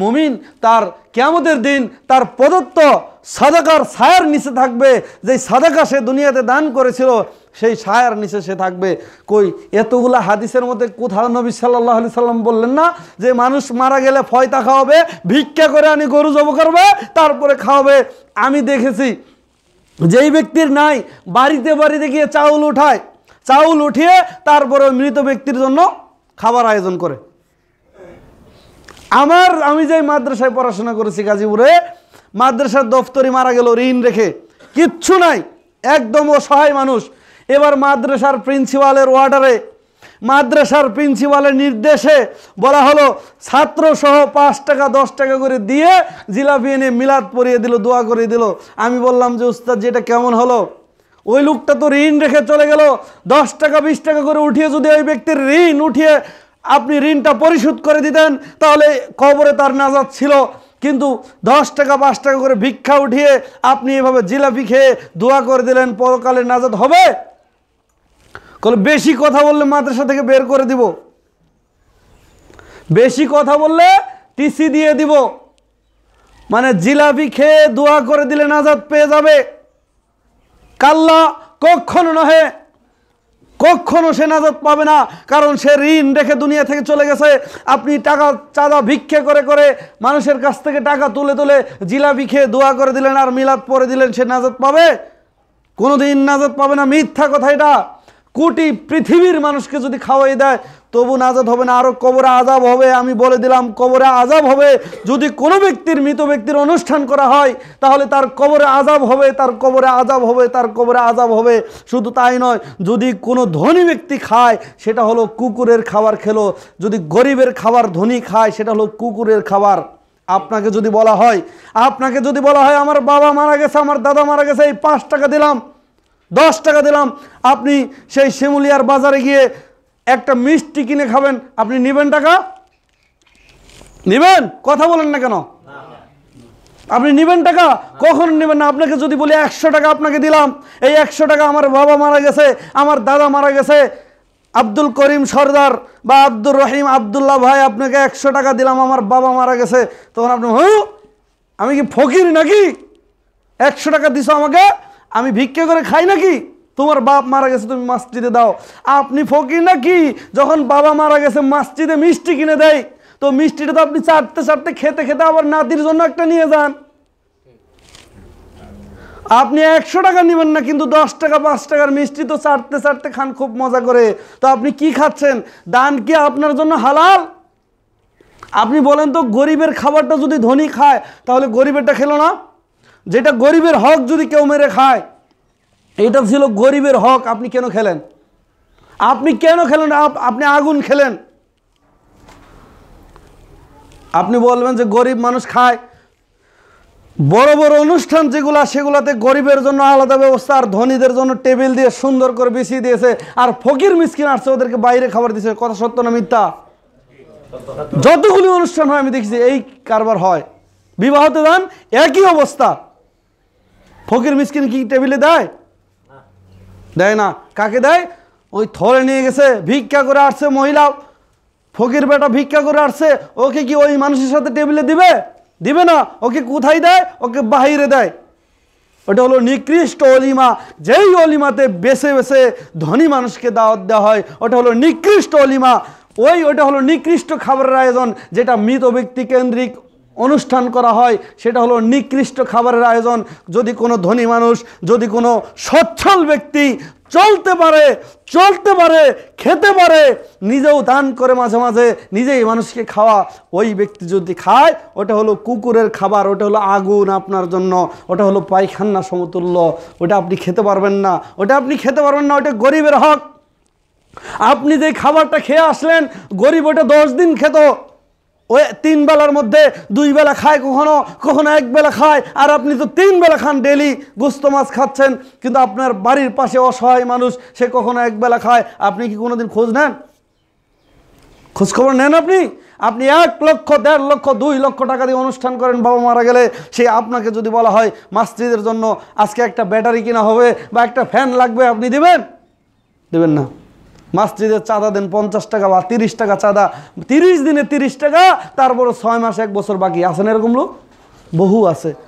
মুমিন তার কেয়ামতের দিন তার প্রদত্ত সাদাকার ছায়ার নিচে থাকবে। যেই সাদাকা সে দুনিয়াতে দান করেছিল, সেই ছায়ার নিচে সে থাকবে। কই, এতগুলা হাদিসের মধ্যে কোথাও নবী সাল্লাহ আলি সাল্লাম বললেন না যে মানুষ মারা গেলে ফয়তা খাওয়াবে, ভিক্ষা করে আনি গরু জব করবে, তারপরে খাওয়াবে। আমি দেখেছি, যেই ব্যক্তির নাই, বাড়িতে বাড়িতে গিয়ে চাউল উঠায়। চাউল উঠিয়ে তারপরে মৃত ব্যক্তির জন্য খাবার আয়োজন করে। আমার, আমি যে মাদ্রাসায় পড়াশোনা করেছি গাজীপুরে, মাদ্রাসার দফতরি মারা গেল, ঋণ রেখে। কিচ্ছু নাই, একদম অসহায় মানুষ। এবার মাদ্রাসার প্রিন্সিপালের ওয়ার্ডারে মাদ্রাসার প্রিন্সিপালের নির্দেশে বলা হলো ছাত্র সহ পাঁচ টাকা, দশ টাকা করে দিয়ে জিলাপি এনে মিলাদ পরিয়ে দিল, দোয়া করে দিল। আমি বললাম যে, উস্তাদ যেটা কেমন হলো? ওই লোকটা তো ঋণ রেখে চলে গেল, দশ টাকা, বিশ টাকা করে উঠিয়ে যদি ওই ব্যক্তির ঋণ উঠিয়ে আপনি ঋণটা পরিশোধ করে দিতেন, তাহলে কবরে তার নাজাদ ছিল। কিন্তু দশ টাকা, পাঁচ টাকা করে ভিক্ষা উঠিয়ে আপনি এভাবে জিলাপি খেয়ে দোয়া করে দিলেন, পরকালে নাজাদ হবে? কলে বেশি কথা বললে মাদ্রাসা থেকে বের করে দিব। বেশি কথা বললে টিসি দিয়ে দিব। মানে জিলাপি খেয়ে দোয়া করে দিলে নাজাদ পেয়ে যাবে। কাল্লা কখনো নহে। কখনো সে নাজাত পাবে না, কারণ সে ঋণ রেখে দুনিয়া থেকে চলে গেছে। আপনি টাকা চাঁদা ভিক্ষে করে করে মানুষের কাছ থেকে টাকা তুলে তুলে জিলাপি খেয়ে দোয়া করে দিলেন আর মিলাদ পরে দিলেন, সে নাজাত পাবে? কোনো দিন নাজাত পাবে না। মিথ্যা কথা এটা। কোটি পৃথিবীর মানুষকে যদি খাওয়াই দেয় তবু নাজাদ হবে না আরও কবরে আজাব হবে, আমি বলে দিলাম কবরে আজাব হবে। যদি কোনো ব্যক্তির, মৃত ব্যক্তির অনুষ্ঠান করা হয়, তাহলে তার কবরে আজাব হবে, তার কবরে আজাব হবে, তার কবরে আজাব হবে। শুধু তাই নয়, যদি কোনো ধনী ব্যক্তি খায়, সেটা হলো কুকুরের খাবার খেলো। যদি গরিবের খাবার ধনী খায়, সেটা হলো কুকুরের খাবার। আপনাকে যদি বলা হয়, আপনাকে যদি বলা হয়, আমার বাবা মারা গেছে, আমার দাদা মারা গেছে, এই পাঁচ টাকা দিলাম, দশ টাকা দিলাম, আপনি সেই শিমুলিয়ার বাজারে গিয়ে একটা মিষ্টি কিনে খাবেন, আপনি নেবেন টাকা? নেবেন? কথা বলেন না কেন? আপনি নেবেন টাকা? কখন নেবেন না। আপনাকে যদি বলি একশো টাকা আপনাকে দিলাম, এই একশো টাকা আমার বাবা মারা গেছে, আমার দাদা মারা গেছে। আব্দুল করিম সর্দার বা আব্দুর রহিম আবদুল্লাহ ভাই, আপনাকে একশো টাকা দিলাম, আমার বাবা মারা গেছে। তখন আপনি, হু? আমি কি ফকির নাকি? একশো টাকা দিছো আমাকে? আমি ভিক্ষে করে খাই নাকি? তোমার বাপ মারা গেছে, তুমি মসজিদে দাও। আপনি ফকির নাকি? যখন বাবা মারা গেছে, মসজিদে মিষ্টি কিনে দেয়। তো মিষ্টিটা তো আপনি চাটতে চাটতে খেতে খেতে আবার নাতির জন্য একটা নিয়ে যান। আপনি একশো টাকা নেবেন না, কিন্তু দশ টাকা, পাঁচ টাকার মিষ্টি তো চাটতে চাটতে খান, খুব মজা করে। তো আপনি কি খাচ্ছেন? দান কি আপনার জন্য হালাল? আপনি বলেন তো, গরিবের খাবারটা যদি ধনী খায়, তাহলে গরিবেরটা খেলো না। যেটা গরিবের হক যদি কেউ মেরে খায় এটা ছিল গরিবের হক, আপনি কেন খেলেন? আপনি কেন খেলেন? আপ- আপনি আগুন খেলেন। আপনি বলবেন যে গরিব মানুষ খায়। বড় বড় অনুষ্ঠান যেগুলা, সেগুলাতে গরিবের জন্য আলাদা ব্যবস্থা, আর ধনীদের জন্য টেবিল দিয়ে সুন্দর করে বিছিয়ে দিয়েছে, আর ফকির মিসকিন আসছে, ওদেরকে বাইরে খাবার দিয়েছে। কথা সত্য না মিথ্যা? যতগুলি অনুষ্ঠান হয়, আমি দেখছি, এই কারবার হয়। বিবাহতে দান একই অবস্থা। ফকির মিসকিন কি টেবিলে দেয়? দেয় না। কাকে দেয়? ওই থরে নিয়ে গেছে, ভিক্ষা করে আসছে মহিলা। ফকির বেটা ভিক্ষা করে আসছে। ওকে কি ওই মানুষের সাথে টেবিলে দিবে? দিবে না। ওকে কোথায় দেয়? ওকে বাহিরে দেয়। ওটা হলো নিকৃষ্ট অলিমা। যেই অলিমাতে বেছে বেছে ধনী মানুষকে দাওয়াত দেওয়া হয়, ওটা হলো নিকৃষ্ট অলিমা। ওই ওটা হলো নিকৃষ্ট খাবারের আয়োজন, যেটা মৃত ব্যক্তি কেন্দ্রিক অনুষ্ঠান করা হয়, সেটা হলো নিকৃষ্ট খাবারের আয়োজন। যদি কোনো ধনী মানুষ, যদি কোনো সচ্ছল ব্যক্তি চলতে পারে চলতে পারে, খেতে পারে, নিজেও দান করে মাঝে মাঝে, নিজেই মানুষকে খাওয়া, ওই ব্যক্তি যদি খায়, ওটা হলো কুকুরের খাবার, ওটা হলো আগুন আপনার জন্য, ওটা হলো পায়খানা সমতুল্য, ওটা আপনি খেতে পারবেন না, ওটা আপনি খেতে পারবেন না, ওটা গরিবের হক। আপনি যে খাবারটা খেয়ে আসলেন, গরিব ওটা দশ দিন খেত ওই তিন বেলার মধ্যে দুই বেলা খায় কখনো কখনো এক বেলা খায়। আর আপনি তো তিন বেলা খান ডেলি গুস্ত মাছ খাচ্ছেন, কিন্তু আপনার বাড়ির পাশে অসহায় মানুষ, সে কখনো এক বেলা খায়। আপনি কি কোনোদিন খোঁজ নেন? খোঁজখবর নেন আপনি? আপনি এক লক্ষ, দেড় লক্ষ, দুই লক্ষ টাকা দিয়ে অনুষ্ঠান করেন, বাবা মারা গেলে, সে আপনাকে যদি বলা হয় মাস্ত্রীদের জন্য, আজকে একটা ব্যাটারি কিনা হবে বা একটা ফ্যান লাগবে, আপনি দেবেন? দেবেন না। মসজিদের চাঁদা দেন পঞ্চাশ টাকা বা তিরিশ টাকা চাঁদা, তিরিশ দিনে তিরিশ টাকা, তারপরে ছয় মাস, এক বছর বাকি। আছেন এরকম লোক? বহু আছে।